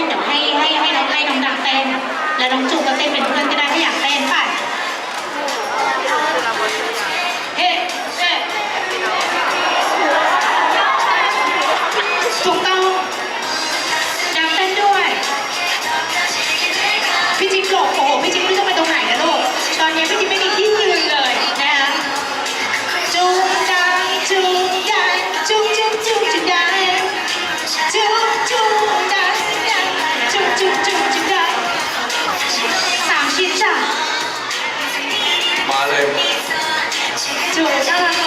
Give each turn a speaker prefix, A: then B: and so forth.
A: นเดี๋ยวให้
B: 알아요.
A: 좀 따라서.